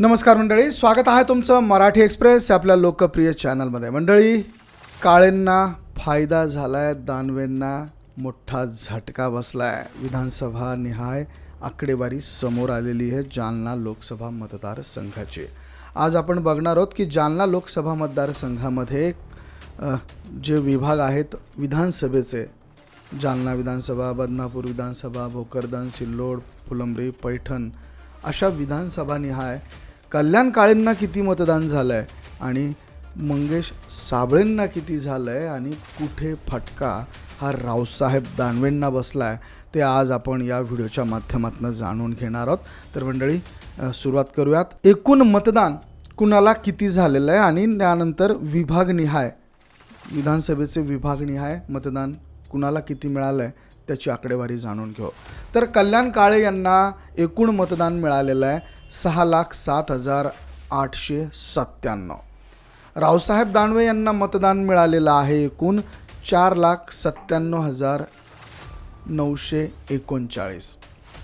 नमस्कार मंडळी स्वागत आहे तुमचं मराठी एक्सप्रेस आपल्या लोकप्रिय चॅनलमध्ये. मंडळी काळेंना फायदा झाला आहे दानवेंना मोठा झटका बसला आहे विधानसभा निहाय आकडेवारी समोर आलेली आहे जालना लोकसभा मतदारसंघाची. आज आपण बघणार आहोत की जालना लोकसभा मतदारसंघामध्ये जे विभाग आहेत विधानसभेचे जालना विधानसभा बदनापूर विधानसभा भोकरदन सिल्लोड फुलंब्री पैठण अशा विधानसभा निहाय कल्याण काळेंना किती मतदान झालं आहे आणि मंगेश साबळेंना किती झालं आहे आणि कुठे फटका हा रावसाहेब दानवेंना बसला आहे ते आज आपण या व्हिडिओच्या माध्यमातून जाणून घेणार आहोत. तर मंडळी सुरुवात करूयात. एकूण मतदान कुणाला किती झालेलं आहे आणि त्यानंतर विभागनिहाय विधानसभेचे विभागनिहाय मतदान कुणाला किती मिळालं आहे त्याची आकडेवारी जाणून घेऊ. तर कल्याण काळे यांना एकूण मतदान मिळालेलं आहे. सहा लाख सात हजार आठशे सत्त्याण्णव. रावसाहेब दानवे यांना मतदान मिळालेलं आहे एकूण चार लाख सत्त्याण्णव हजार नऊशे एकोणचाळीस.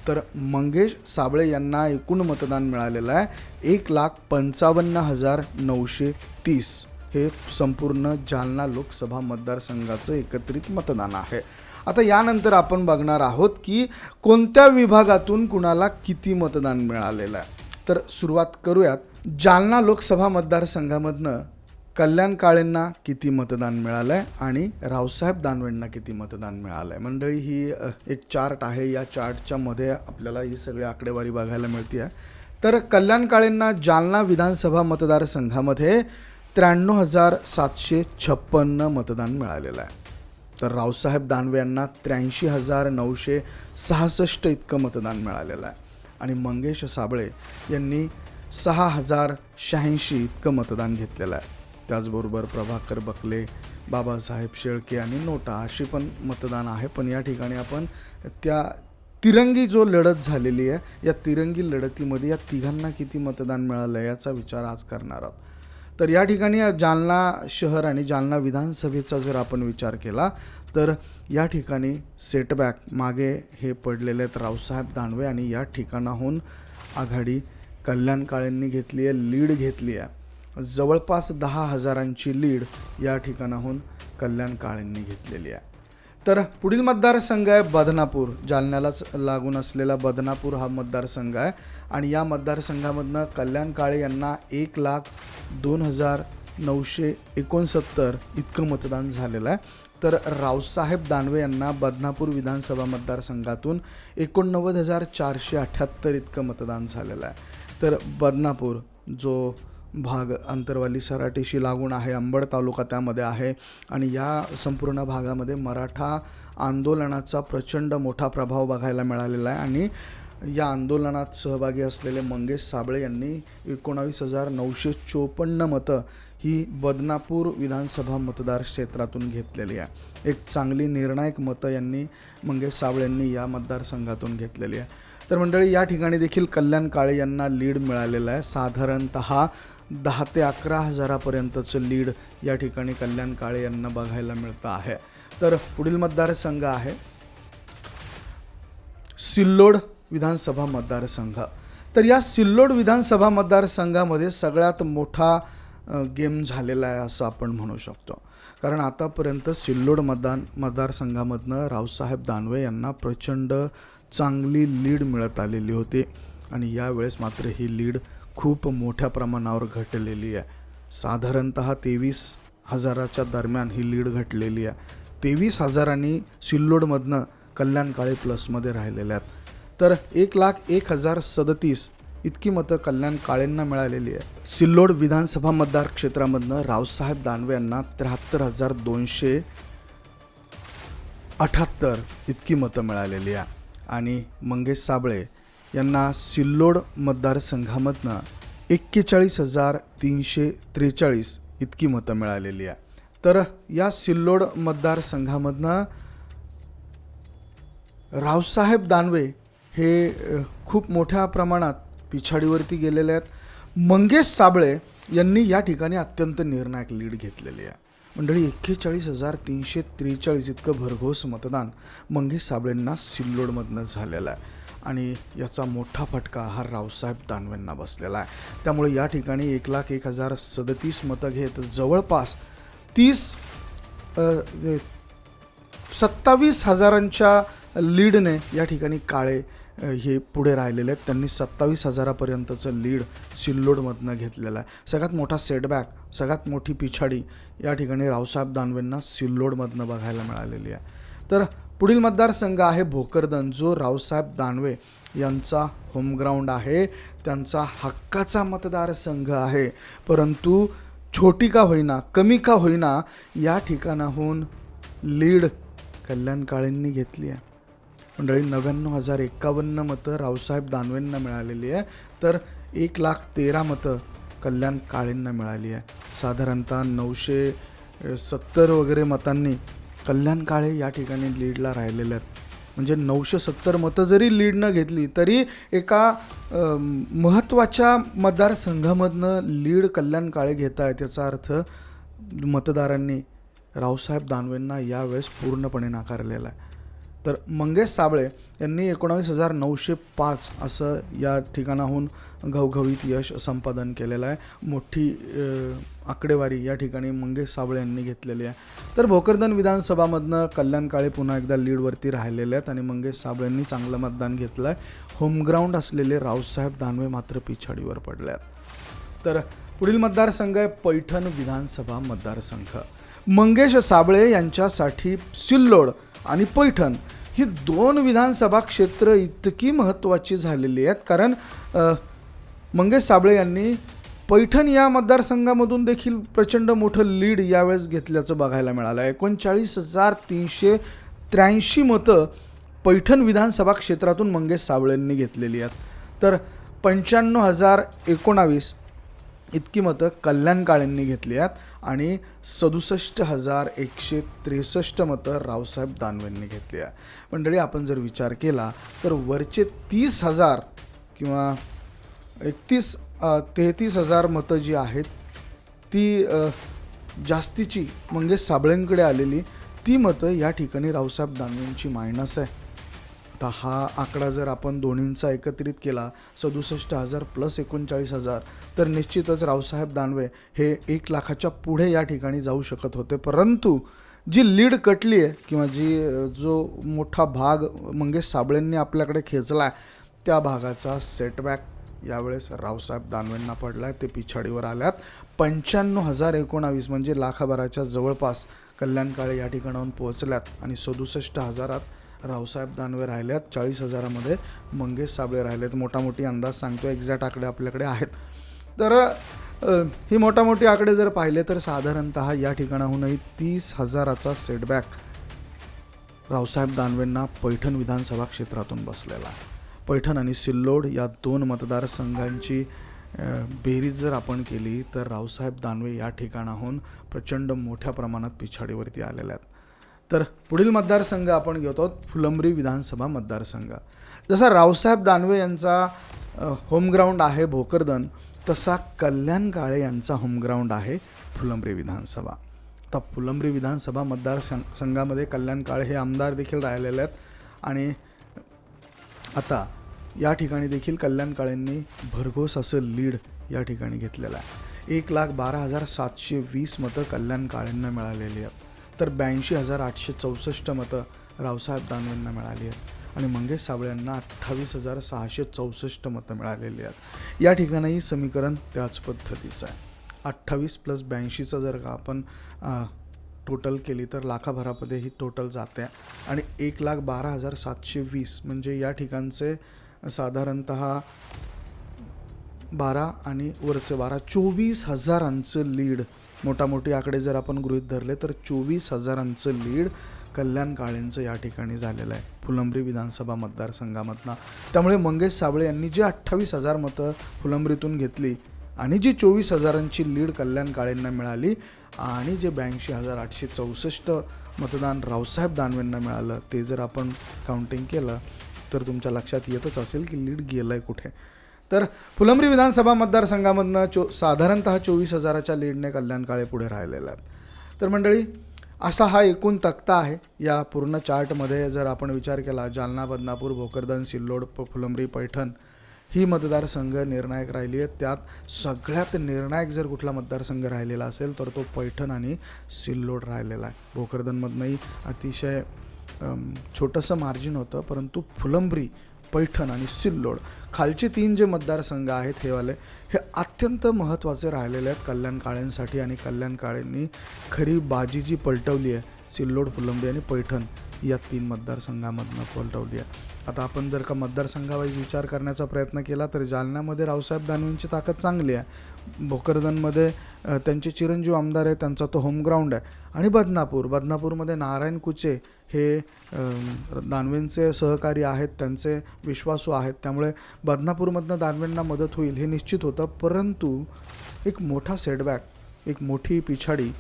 तर मंगेश साबळे यांना एकूण मतदान मिळालेलं आहे एक लाख पंचावन्न हजार नऊशे तीस. हे संपूर्ण जालना लोकसभा मतदारसंघाचं एकत्रित मतदान आहे. आता यानंतर आपण बघणार आहोत की कोणत्या विभागातून कुणाला किती मतदान मिळालेलं आहे. तर सुरुवात करूयात. जालना लोकसभा मतदारसंघामधनं कल्याण काळेंना किती मतदान मिळालं आहे आणि रावसाहेब दानवेंना किती मतदान मिळालं आहे मंडळी ही एक चार्ट आहे. या चार्टच्या मध्ये आपल्याला ही सगळी आकडेवारी बघायला मिळते आहे तर कल्याण काळेंना जालना विधानसभा मतदारसंघामध्ये त्र्याण्णव हजार सातशे छप्पन्न मतदान मिळालेलं आहे. तर रावसाहेब दानवे यांना त्र्याऐंशी हजार नऊशे सहासष्ट इतकं मतदान मिळालेलं आहे. आणि मंगेश साबळे यांनी सहा हजार शहाऐंशी इतकं मतदान घेतलेलं आहे. त्याचबरोबर प्रभाकर बकले बाबासाहेब शेळके आणि नोटा अशी पण मतदान आहे. पण या ठिकाणी आपण त्या तिरंगी जो लढत झालेली आहे या तिरंगी लढतीमध्ये या तिघांना किती मतदान मिळालं आहे याचा विचार आज करणार आहोत. तर या ठिकाणी जालना शहर आणि जालना विधानसभेचा जर आपण विचार केला तर या ठिकाणी सेटबॅक मागे हे पडलेले आहेत रावसाहेब दानवे आणि या ठिकाणाहून आघाडी कल्याण काळेंनी घेतली आहे लीड घेतली आहे. जवळपास दहा हजारांची लीड या ठिकाणाहून कल्याण काळेंनी घेतलेली आहे. तर पुढील मतदारसंघ आहे बदनापूर. जालन्यालाच लागून असलेला बदनापूर हा मतदारसंघ आहे आणि या मतदारसंघामधनं कल्याण काळे यांना एक लाख दोन हजार नऊशे एकोणसत्तर इतकं मतदान झालेलं आहे. तर रावसाहेब दानवे यांना बदनापूर विधानसभा मतदारसंघातून एकोणनव्वद हजार चारशे अठ्ठ्याहत्तर इतकं मतदान झालेलं आहे. तर बदनापूर जो भाग अंतरवाली सराटीशी लागून आहे अंबड तालुका त्यामध्ये आहे आणि या संपूर्ण भागामध्ये मराठा आंदोलनाचा प्रचंड मोठा प्रभाव बघायला मिळालेला आहे आणि या आंदोलनात सहभागी असलेले मंगेश साबळे यांनी एकोणावीस हजार नऊशे चोपन्न मतं ही बदनापूर विधानसभा मतदार क्षेत्रातून घेतलेली आहे. एक चांगली निर्णायक मतं यांनी मंगेश साबळे यांनी या मतदारसंघातून घेतलेली आहे. तर मंडळी या ठिकाणी देखील कल्याण काळे यांना लीड मिळालेलं आहे. साधारणत दहा ते अकरा हजारापर्यंतचं लीड या ठिकाणी कल्याण काळे यांना बघायला मिळतं आहे. तर पुढील मतदारसंघ आहे. सिल्लोड विधानसभा मतदारसंघ. तर या सिल्लोड विधानसभा मतदारसंघामध्ये सगळ्यात मोठा गेम झालेला आहे असं आपण म्हणू शकतो. कारण आतापर्यंत सिल्लोड मतदान मतदारसंघामधनं रावसाहेब दानवे यांना प्रचंड चांगली लीड मिळत आलेली होती. आणि यावेळेस मात्र ही लीड खूप मोठ्या प्रमाणावर घटलेली आहे. साधारणत तेवीस हजाराच्या दरम्यान ही लीड घटलेली आहे. तेवीस हजारांनी सिल्लोडमधनं कल्याण काळे प्लसमध्ये राहिलेल्या आहेत. तर एक लाख एक हजार सदतीस इतकी मतं कल्याण काळेंना मिळालेली आहे सिल्लोड विधानसभा मतदार क्षेत्रामधनं रावसाहेब दानवे यांना त्र्याहत्तर हजार दोनशे अठ्याहत्तर इतकी मतं मिळालेली आहे. आणि मंगेश साबळे यांना सिल्लोड मतदारसंघामधनं एक्केचाळीस हजार तीनशे त्रेचाळीस इतकी मतं मिळालेली आहे. तर या सिल्लोड मतदारसंघामधनं रावसाहेब दानवे हे खूप मोठ्या प्रमाणात पिछाडीवरती गेलेले आहेत. मंगेश साबळे यांनी या ठिकाणी अत्यंत निर्णायक लीड घेतलेली आहे. मंडळी एक्केचाळीस हजार तीनशे त्रेचाळीस इतकं भरघोस मतदान मंगेश साबळेंना सिल्लोडमधनं झालेलं आहे. आणि याचा मोठा फटका हा रावसाहेब दानवेंना बसलेला आहे. त्यामुळे या ठिकाणी एक लाख एक हजार सदतीस मतं घेत जवळपास तीस सत्तावीस हजारांच्या लीडने या ठिकाणी काळे हे पुढे राहिलेले आहेत. त्यांनी सत्तावीस हजारापर्यंतचं लीड सिल्लोडमधनं घेतलेलं आहे. सगळ्यात मोठा सेटबॅक सगळ्यात मोठी पिछाडी या ठिकाणी रावसाहेब दानवेंना सिल्लोडमधनं बघायला मिळालेली आहे. तर पुढील मतदारसंघ आहे भोकरदन जो रावसाहेब दानवे यांचा होमग्राऊंड आहे. त्यांचा हक्काचा मतदारसंघ आहे. परंतु छोटी का होईना कमी का होईना या ठिकाणाहून लीड कल्याण काळेंनी घेतली आहे. मंडळी नव्याण्णव हजार एक्कावन्न मतं रावसाहेब दानवेंना मिळालेली आहे. तर एक लाख तेरा मतं कल्याण काळेंना मिळाली आहे. साधारणतः नऊशे सत्तर वगैरे मतांनी कल्याण काळे या ठिकाणी लीडला राहिलेले आहेत. म्हणजे नऊशे सत्तर मतं जरी लीड न घेतली तरी एका महत्त्वाच्या मतदारसंघामधनं लीड कल्याण काळे घेत आहेत याचा अर्थ मतदारांनी रावसाहेब दानवेंना यावेळेस पूर्णपणे नाकारलेला आहे. तर मंगेश साबळे यांनी एकोणावीस हजार नऊशे पाच असं या ठिकाणाहून घवघवीत यश संपादन केलेलं आहे. मोठी आकडेवारी या ठिकाणी मंगेश साबळे यांनी घेतलेली आहे. तर भोकरदन विधानसभामधनं कल्याण काळे पुन्हा एकदा लीडवरती राहिलेले आहेत आणि मंगेश साबळेंनी चांगलं मतदान घेतलं आहे. होमग्राऊंड असलेले रावसाहेब दानवे मात्र पिछाडीवर पडले आहेत. तर पुढील मतदारसंघ आहे पैठण विधानसभा मतदारसंघ. मंगेश साबळे यांच्यासाठी सिल्लोड आणि पैठण ही दोन विधानसभा क्षेत्र इतकी महत्त्वाची झालेली आहेत. कारण मंगेश साबळे यांनी पैठण या मतदारसंघामधून देखील प्रचंड मोठं लीड यावेळेस घेतल्याचं बघायला मिळालं. आहे एकोणचाळीस हजार तीनशे त्र्याऐंशी मतं पैठण विधानसभा क्षेत्रातून मंगेश साबळेंनी घेतलेली आहेत. तर पंच्याण्णव हजार एकोणावीस इतकी मतं कल्याण काळेंनी घेतली आहेत. आणि सदुसष्ट हजार एकशे त्रेसष्ट मतं रावसाहेब दानवेंनी घेतली आहे. मंडळी आपण जर विचार केला तर वरचे तीस हजार किंवा एकतीस तेहतीस हजार मतं जी आहेत ती जास्तीची म्हणजे साबळेंकडे आलेली ती मतं या ठिकाणी रावसाहेब दानवेंची मायनस आहे. आता हा आकडा जर आपण दोन्हींचा एकत्रित केला सदुसष्ट हजार प्लस एकोणचाळीस हजार तर निश्चितच रावसाहेब दानवे हे एक लाखाच्या पुढे या ठिकाणी जाऊ शकत होते. परंतु जी लीड कटली आहे किंवा जी जो मोठा भाग मंगेश साबळेंनी आपल्याकडे खेचला आहे त्या भागाचा सेटबॅक यावेळेस रावसाहेब दानवेंना पडला आहे ते पिछाडीवर आल्यात. पंच्याण्णव हजार एकोणावीस म्हणजे लाखाभराच्या जवळपास कल्याणकाळी या ठिकाणाहून पोहोचल्यात आणि सदुसष्ट हजारात रावसाहेब दानवे राहिल्यात. चाळीस हजारामध्ये मंगेश साबळे राहिलेत. मोठामोठी अंदाज सांगतो एक्झॅक्ट आकडे आपल्याकडे आहेत. तर ही मोठामोठी आकडे जर पाहिले तर साधारणत या ठिकाणाहूनही तीस हजाराचा सेटबॅक रावसाहेब दानवेंना पैठण विधानसभा क्षेत्रातून बसलेला आहे. पैठण आणि सिल्लोड या दोन मतदारसंघांची बेरीज जर आपण केली तर रावसाहेब दानवे या ठिकाणाहून प्रचंड मोठ्या प्रमाणात पिछाडीवरती आलेल्या आहेत. तर पुढील मतदारसंघ आपण घेतो आहोत फुलंब्री विधानसभा मतदारसंघ. जसा रावसाहेब दानवे यांचा होमग्राऊंड आहे भोकरदन तसा कल्याण काळे यांचा होमग्राऊंड आहे फुलंब्री विधानसभा. आता फुलंब्री विधानसभा मतदारसंघ संघामध्ये कल्याण काळे हे आमदार देखील राहिलेले आहेत आणि आता या ठिकाणी देखील कल्याण काळेंनी भरघोस असं लीड या ठिकाणी घेतलेलं आहे. एक लाख बारा हजार सातशे वीस मतं कल्याण काळेंना मिळालेली आहेत. तर ब्याऐंशी हजार आठशे चौसष्ट मतं रावसाहेब दानवेंना मिळाली आहेत. आणि मंगेश साबळे यांना अठ्ठावीस हजार सहाशे चौसष्ट मतं मिळालेली आहेत. या ठिकाणीही समीकरण त्याच पद्धतीचं आहे. अठ्ठावीस प्लस ब्याऐंशीचं जर का आपण टोटल केली तर लाखाभरामध्ये ही टोटल जाते. आणि एक लाख बारा हजार सातशे वीस म्हणजे या ठिकाणचे साधारणत बारा आणि वरचे बारा चोवीस हजारांचं लीड मोठामोठी आकडे जर आपण गृहीत धरले तर चोवीस हजारांचं लीड कल्याण काळेंचं या ठिकाणी झालेलं आहे. फुलंब्री विधानसभा मतदारसंघामधनं. त्यामुळे मंगेश साबळे यांनी जी अठ्ठावीस हजार मतं फुलंब्रीतून घेतली आणि जी चोवीस हजारांची लीड कल्याण काळेंना मिळाली आणि जे ब्याऐंशी हजार आठशे चौसष्ट मतदान रावसाहेब दानवेंना मिळालं ते जर आपण काउंटिंग केलं तर तुमच्या लक्षात येतच असेल की लीड गेलं आहे कुठे. तर फुलंब्री विधानसभा मतदारसंघामधनं चो साधारणतः चोवीस हजाराच्या लीडने कल्याण काळे पुढे राहिलेला आहेत. तर मंडळी असा हा एकूण तक्ता आहे. या पूर्ण चार्टमध्ये जर आपण विचार केला जालना बदनापूर भोकरदन सिल्लोड फुलंब्री पैठण ही मतदारसंघ निर्णायक राहिली आहेत. त्यात सगळ्यात निर्णायक जर कुठला मतदारसंघ राहिलेला असेल तर तो पैठण आणि सिल्लोड राहिलेला आहे. भोकरदनमधनंही अतिशय छोटंसं मार्जिन होतं परंतु फुलंब्री पैठण आणि सिल्लोड खालचे तीन जे मतदारसंघ आहेत हे वाले हे अत्यंत महत्त्वाचे राहिलेले आहेत कल्याण काळेंसाठी आणि कल्याण काळेंनी खरी बाजी जी पलटवली आहे सिल्लोड फुलंबी आणि पैठण या तीन मतदारसंघामधनं पलटवली आहे. आता आपण जर का मतदारसंघावाईज विचार करण्याचा प्रयत्न केला तर जालन्यामध्ये रावसाहेब दानवेंची ताकद चांगली आहे. भोकरदनमध्ये त्यांचे चिरंजीव आमदार आहे त्यांचा तो होमग्राऊंड आहे. आणि बदनापूर बदनापूरमध्ये नारायण कुचे हे दानवेंचे सहकारी आहेत त्यांचे विश्वासू आहेत. त्यामुळे बदनापूरमधनं दानवेंना मदत होईल हे निश्चित होतं. परंतु एक मोठा सेटबॅक एक मोठी पिछाडी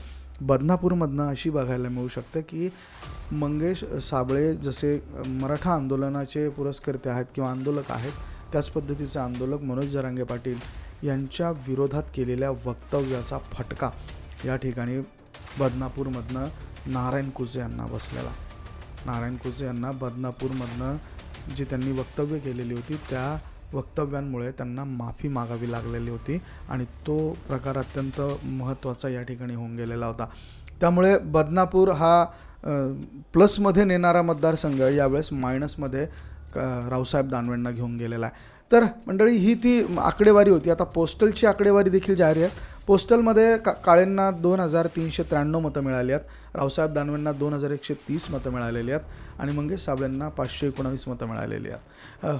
बदनापूरमधनं अशी बघायला मिळू शकते की मंगेश साबळे जसे मराठा आंदोलनाचे पुरस्कर्ते आहेत किंवा आंदोलक आहेत त्याच पद्धतीचे आंदोलक मनोज जरांगे पाटील यांच्या विरोधात केलेल्या वक्तव्याचा फटका या ठिकाणी बदनापूरमधनं नारायण कुजे यांना बसलेला. नारायण कुजे यांना बदनापूरमधनं जी त्यांनी वक्तव्य केलेली होती त्या वक्तव्यांमुळे त्यांना माफी मागावी लागलेली होती आणि तो प्रकार अत्यंत महत्त्वाचा या ठिकाणी होऊन गेलेला होता. त्यामुळे बदनापूर हा प्लसमध्ये नेणारा मतदारसंघ यावेळेस मायनसमध्ये रावसाहेब दानवेंना घेऊन गेलेला आहे. तर मंडळी ही ती आकडेवारी होती. आता पोस्टलची आकडेवारी देखील जाहीर आहे. पोस्टलमध्ये का काळेंना दोन हजार तीनशे त्र्याण्णव मतं मिळाली आहेत. रावसाहेब दानवेंना दोन हजार एकशे तीस मतं मिळालेली आहेत. आणि मंगेश साबळेंना पाचशे एकोणावीस मतं मिळालेली आहेत.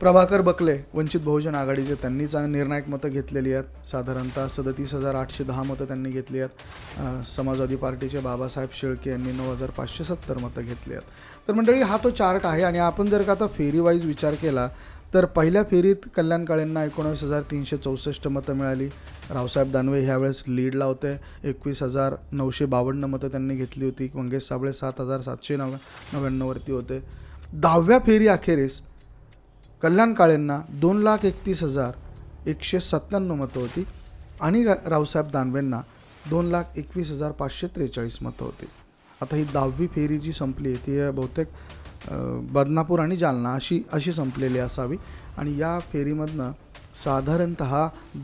प्रभाकर बकले वंचित बहुजन आघाडीचे त्यांनी चांग निर्णायक मतं घेतलेली आहेत. साधारणतः सदतीस हजार आठशे दहा मतं त्यांनी घेतली आहेत. समाजवादी पार्टीचे बाबासाहेब शेळके यांनी नऊ हजार पाचशे सत्तर मतं घेतली आहेत. तर मंडळी हा तो चार्ट आहे आणि आपण जर का आता फेरीवाईज विचार केला तर पहिल्या फेरीत कल्याण काळेंना एकोणावीस हजार तीनशे चौसष्ट मतं मिळाली. रावसाहेब दानवे ह्यावेळेस लीडला होते. एकवीस हजार नऊशे बावन्न मतं त्यांनी घेतली होती. मंगेश साबळे सात हजार सातशे नव्या नव्याण्णववरती होते. दहाव्या फेरी अखेरीस कल्याण काळेंना दोन लाख एकतीस हजार एकशे सत्त्याण्णव मतं होती आणि रावसाहेब दानवेंना दोन लाख एकवीस हजार पाचशे त्रेचाळीस मतं होती. आता ही दहावी फेरी जी संपली ती बहुतेक बदनापूर आणि जालना अशी अशी संपलेली असावी. आणि या फेरीमधनं साधारणत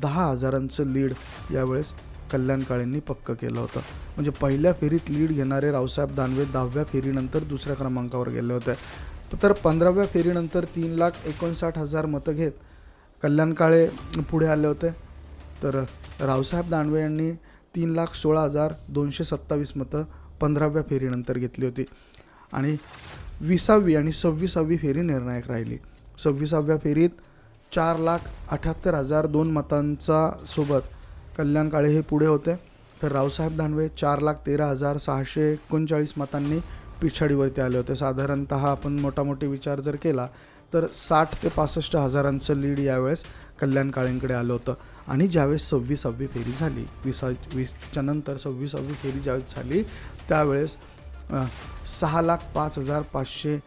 दहा हजारांचं लीड यावेळेस कल्याण काळेंनी पक्क केलं होतं. म्हणजे पहिल्या फेरीत लीड घेणारे रावसाहेब दानवे दहाव्या फेरीनंतर दुसऱ्या क्रमांकावर गेले होते. तर पंधराव्या फेरीनंतर तीन लाख एकोणसाठ हजार मतं घेत कल्याण काळे पुढे आले होते. तर रावसाहेब दानवे यांनी तीन लाख सोळा हजार दोनशे सत्तावीस मतं पंधराव्या फेरीनंतर घेतली होती. आणि विसावी आणि सव्वीसावी फेरी निर्णायक राहिली. सव्वीसाव्या फेरीत चार लाख अठ्याहत्तर हजार दोन मतांचा सोबत कल्याण काळे हे पुढे होते. तर रावसाहेब दानवे चार लाख तेरा हजार सहाशे एकोणचाळीस मतांनी पिछाडीवरती आले होते. साधारणत आपण मोठामोठी विचार जर केला तर साठ ते पासष्ट हजारांचं लीड यावेळेस कल्याण काळेंकडे आलं होतं. आणि ज्यावेळेस सव्वीसावी फेरी झाली विसा वीसच्या नंतर सव्वीसावी फेरी ज्यावेळेस झाली त्यावेळेस सहा लाख पाच हजार पाचशे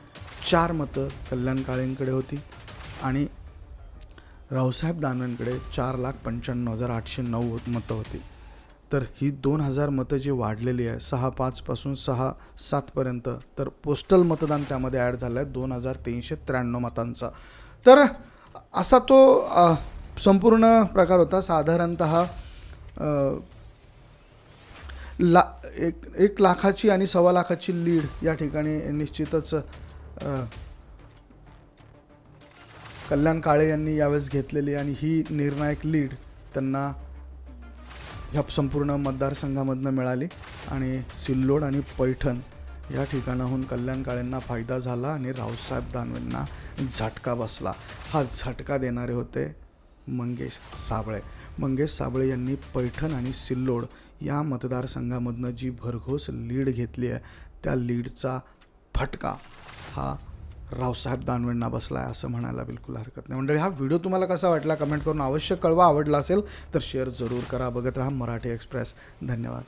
चार मतं कल्याण काळेंकडे होती. आणि रावसाहेब दानवेंकडे चार लाख पंच्याण्णव हजार आठशे नऊ मतं होती. तर ही दोन हजार मतं जी वाढलेली आहे सहा पाचपासून सहा सातपर्यंत तर पोस्टल मतदान त्यामध्ये ॲड झालं आहे दोन हजार तीनशे त्र्याण्णव मतांचा. तर असा तो संपूर्ण प्रकार होता. साधारणत ला एक एक लाखाची आणि सव्वा लाखाची लीड या ठिकाणी निश्चितच कल्याण काळे यांनी यावेळेस घेतलेली आणि ही निर्णायक लीड त्यांना ह्या संपूर्ण मतदारसंघामधनं मिळाली. आणि सिल्लोड आणि पैठण या ठिकाणाहून कल्याण काळेंना फायदा झाला आणि रावसाहेब दानवेंना झटका बसला. हा झटका देणारे होते मंगेश साबळे. मंगेश साबळे यांनी पैठण आणि सिल्लोड या मतदारसंघामधनं जी भरघोस लीड घेतली आहे त्या लीडचा फटका हा रावसाहेब दानवेंना बसला आहे असं म्हणायला बिलकुल हरकत नाही. मंडळी हा व्हिडिओ तुम्हाला कसा वाटला कमेंट करून अवश्य कळवा. आवडला असेल तर शेअर जरूर करा. बघत राहा मराठी एक्सप्रेस. धन्यवाद.